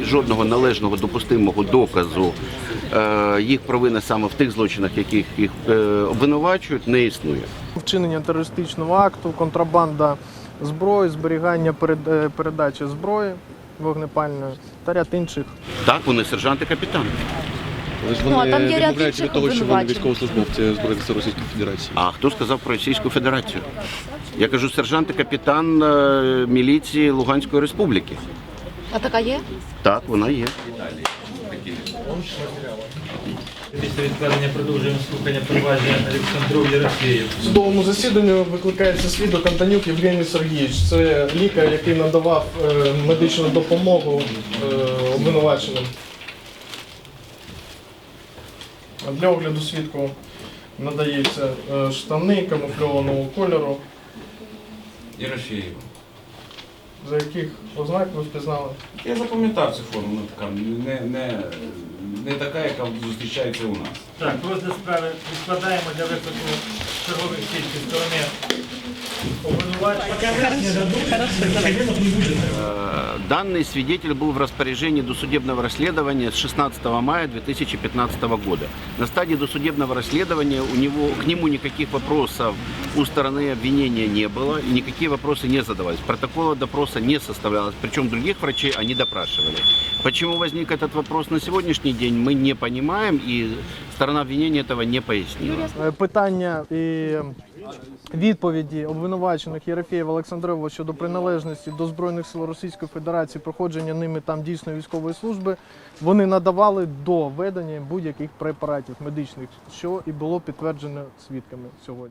І жодного належного допустимого доказу е, їх провини саме в тих злочинах, яких їх е, обвинувачують, не існує. Вчинення терористичного акту, контрабанда зброї, зберігання перед- е, передачі зброї вогнепальної та ряд інших Так, вони сержанти капітани. Але ж Ну, а вони там є ряд від інших того, що вони обвинувачень. військовослужбовці Збройних сил Російської Федерації. А хто сказав про Російську Федерацію? Я кажу, сержант і капітан е, міліції Луганської Республіки. А така є? Так, вона є. Після відкладення продовжуємо слухання провадження Олександров Єрофеєв. В судовому засіданню викликається свідок Антонюк Євгеній Сергійович. Це лікар, який надавав е, медичну допомогу е, обвинуваченим. Для огляду свідку надається е, штани камуфльованого кольору, Єрофєєва. за яких ознак ви впізнали. Я запам'ятав цю форму, ну така не, не, не така, яка зустрічається у нас. Так, розгляд справи відкладаємо для виклику чергових свідків сторони обвинувачення. Э, Данный свидетель был в распоряжении досудебного расследования с 16 мая 2015 года. На стадии досудебного расследования у него, к нему никаких вопросов у стороны обвинения не было, и никакие вопросы не задавались. Протокола допроса не составлялось, причем других врачей они допрашивали. Почему возник этот вопрос на сегодняшний день, мы не понимаем, и сторона обвинения этого не пояснила. Е, Питання і відповіді обвинувачених Єрофєєва Олександрова щодо приналежності до Збройних сил Російської Федерації, проходження ними там дійсної військової служби, вони надавали до ведення будь-яких препаратів медичних, що і було підтверджено свідками сьогодні.